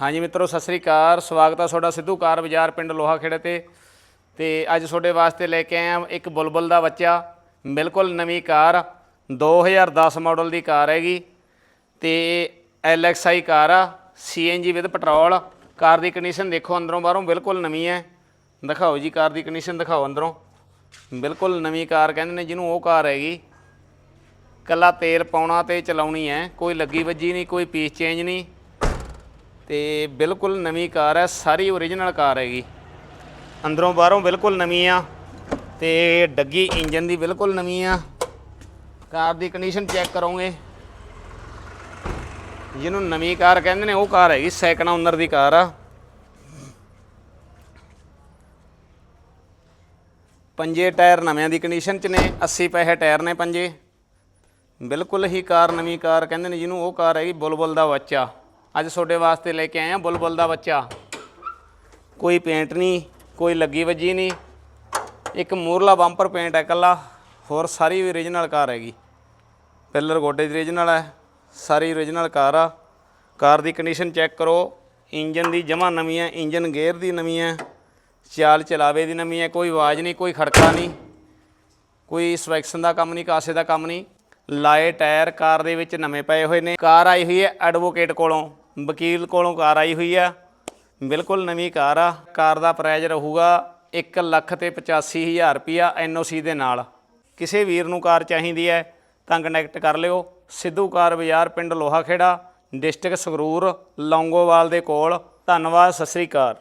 ਹਾਂਜੀ ਮਿੱਤਰੋ, ਸਤਿ ਸ੍ਰੀ ਅਕਾਲ। ਸਵਾਗਤ ਆ ਤੁਹਾਡਾ ਸਿੱਧੂ ਕਾਰ ਬਾਜ਼ਾਰ ਪਿੰਡ ਲੋਹਾ ਖੇੜੇ ਤੇ। ਤੇ ਅੱਜ ਤੁਹਾਡੇ ਵਾਸਤੇ ਲੈ ਕੇ ਆਇਆ ਇੱਕ ਬੁਲਬੁਲ ਦਾ ਬੱਚਾ। ਬਿਲਕੁਲ ਨਵੀਂ ਕਾਰ 2010 ਮਾਡਲ ਦੀ ਕਾਰ ਹੈਗੀ। ਤੇ LXI ਕਾਰ ਆ CNG ਵਿਦ ਪੈਟਰੋਲ। ਕਾਰ ਦੀ ਕੰਡੀਸ਼ਨ ਦੇਖੋ ਅੰਦਰੋਂ ਬਾਹਰੋਂ, ਬਿਲਕੁਲ ਨਵੀਂ ਹੈ। ਦਿਖਾਓ ਜੀ, ਕਾਰ ਦੀ ਕੰਡੀਸ਼ਨ ਦਿਖਾਓ ਅੰਦਰੋਂ। ਬਿਲਕੁਲ ਨਵੀਂ ਕਾਰ ਕਹਿੰਦੇ ਨੇ ਜਿਹਨੂੰ ਉਹ ਕਾਰ ਹੈਗੀ। ਕੱਲਾ ਤੇਲ ਪਾਉਣਾ ਤੇ ਚਲਾਉਣੀ ਹੈ। ਕੋਈ ਲੱਗੀ ਵੱਜੀ ਨਹੀਂ, ਕੋਈ ਪੀਸ ਚੇਂਜ ਨਹੀਂ। ਤੇ ਬਿਲਕੁਲ ਨਵੀਂ ਕਾਰ ਹੈ, ਸਾਰੀ ਓਰੀਜਨਲ ਕਾਰ ਹੈਗੀ। ਅੰਦਰੋਂ ਬਾਹਰੋਂ ਬਿਲਕੁਲ ਨਵੀਂ ਆ ਤੇ ਡੱਗੀ ਇੰਜਨ ਦੀ ਬਿਲਕੁਲ ਨਵੀਂ ਆ। ਕਾਰ ਦੀ ਕੰਡੀਸ਼ਨ ਚੈੱਕ ਕਰੋਗੇ। ਜਿਹਨੂੰ ਨਵੀਂ ਕਾਰ ਕਹਿੰਦੇ ਨੇ, ਉਹ ਕਾਰ ਹੈਗੀ ਸੈਕੰਡ ਓਨਰ ਦੀ ਕਾਰ ਆ। ਪੰਜੇ ਟਾਇਰ ਨਵਿਆਂ ਦੀ ਕੰਡੀਸ਼ਨ ਚ ਨੇ 80 ਪੈਸੇ ਟਾਇਰ ਨੇ ਪੰਜੇ। ਬਿਲਕੁਲ ਹੀ ਕਾਰ, ਨਵੀਂ ਕਾਰ ਕਹਿੰਦੇ ਨੇ ਜਿਹਨੂੰ, ਉਹ ਕਾਰ ਹੈਗੀ ਬੁਲਬੁਲ ਦਾ ਬੱਚਾ। ਅੱਜ ਤੁਹਾਡੇ ਵਾਸਤੇ ਲੈ ਕੇ ਆਏ ਆ ਬੁਲਬੁਲ ਦਾ ਬੱਚਾ। ਕੋਈ ਪੇਂਟ ਨਹੀਂ, ਕੋਈ ਲੱਗੀ ਵੱਜੀ ਨਹੀਂ। ਇੱਕ ਮੂਰਲਾ ਬੰਪਰ ਪੇਂਟ ਹੈ ਇਕੱਲਾ, ਹੋਰ ਸਾਰੀ ਓਰੀਜਨਲ ਕਾਰ ਹੈਗੀ। ਪਿਲਰ ਗੋਡੇ ਦੀ ਓਰੀਜਨਲ ਹੈ, ਸਾਰੀ ਓਰੀਜਨਲ ਕਾਰ ਆ। ਕਾਰ ਦੀ ਕੰਡੀਸ਼ਨ ਚੈੱਕ ਕਰੋ ਇੰਜਨ ਦੀ ਜਮਾ ਨਵੀਂ ਹੈ ਇੰਜਨ ਗੇਅਰ ਦੀ ਨਵੀਂ ਹੈ, ਚਾਲ ਚਲਾਵੇ ਦੀ ਨਵੀਂ ਹੈ, ਕੋਈ ਆਵਾਜ਼ ਨਹੀਂ, ਕੋਈ ਖੜਕਾ ਨਹੀਂ, ਕੋਈ ਸਵੈਕਸ਼ਨ ਦਾ ਕੰਮ ਨਹੀਂ, ਕਾਸੇ ਦਾ ਕੰਮ ਨਹੀਂ। ਲਾਏ ਟਾਇਰ ਕਾਰ ਦੇ ਵਿੱਚ ਨਵੇਂ ਪਏ ਹੋਏ ਨੇ। ਕਾਰ ਆਈ ਹੋਈ ਹੈ ਐਡਵੋਕੇਟ ਕੋਲੋਂ। ਵਕੀਲ ਕੋਲੋਂ ਕਾਰ ਆਈ ਹੋਈ ਆ। ਬਿਲਕੁਲ ਨਵੀਂ ਕਾਰ ਆ। ਕਾਰ ਦਾ ਪ੍ਰਾਈਜ਼ ਰਹੂਗਾ 1 ਲੱਖ ਤੇ 85000 ਰੁਪਿਆ ਐਨਓਸੀ ਦੇ ਨਾਲ। ਕਿਸੇ ਵੀਰ ਨੂੰ ਕਾਰ ਚਾਹੀਦੀ ਹੈ ਤਾਂ ਕਨੈਕਟ ਕਰ ਲਿਓ। ਸਿੱਧੂ ਕਾਰ ਬਾਜ਼ਾਰ ਪਿੰਡ ਲੋਹਾਖੇੜਾ ਡਿਸਟ੍ਰਿਕਟ ਸੰਗਰੂਰ, ਲੌਂਗੋਵਾਲ ਦੇ ਕੋਲ। ਧੰਨਵਾਦ, ਸਤਿ ਸ੍ਰੀ ਅਕਾਲ।